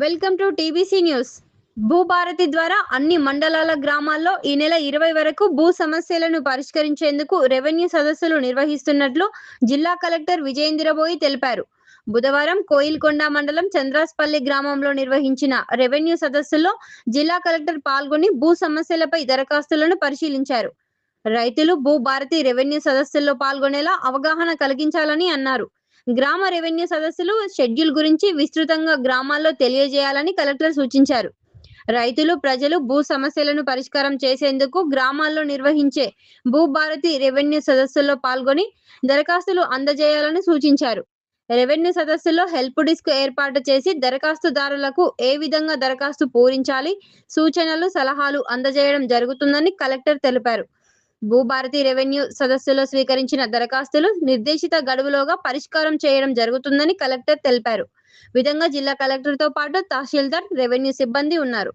Welcome to TBC news. Bhubharati ద్వారా అన్ని మండలాల గ్రామాల్లో ఈ నెల ఇరవై వరకు భూ సమస్యలను పరిష్కరించేందుకు రెవెన్యూ సదస్సులు నిర్వహిస్తున్నట్లు జిల్లా కలెక్టర్ విజయేంద్రబోయి తెలిపారు. బుధవారం కోయిల్కొండ మండలం చంద్రాస్పల్లి గ్రామంలో నిర్వహించిన రెవెన్యూ సదస్సులో జిల్లా కలెక్టర్ పాల్గొని భూ సమస్యలపై దరఖాస్తులను పరిశీలించారు. రైతులు భూ భారతి రెవెన్యూ సదస్సుల్లో పాల్గొనేలా అవగాహన కలిగించాలని అన్నారు. గ్రామ రెవెన్యూ సదస్సులు షెడ్యూల్ గురించి విస్తృతంగా గ్రామాల్లో తెలియజేయాలని కలెక్టర్ సూచించారు. రైతులు ప్రజలు భూ సమస్యలను పరిష్కారం చేసేందుకు గ్రామాల్లో నిర్వహించే భూభారతి రెవెన్యూ సదస్సుల్లో పాల్గొని దరఖాస్తులు అందజేయాలని సూచించారు. రెవెన్యూ సదస్సులో హెల్ప్ డిస్క్ ఏర్పాటు చేసి దరఖాస్తుదారులకు ఏ విధంగా దరఖాస్తు పూరించాలి సూచనలు సలహాలు అందజేయడం జరుగుతుందని కలెక్టర్ తెలిపారు. భూభారతి రెవెన్యూ సదస్సులో స్వీకరించిన దరఖాస్తులు నిర్దేశిత గడువులోగా పరిష్కారం చేయడం జరుగుతుందని కలెక్టర్ తెలిపారు. విధంగా జిల్లా కలెక్టర్తో పాటు తహసీల్దార్ రెవెన్యూ సిబ్బంది ఉన్నారు.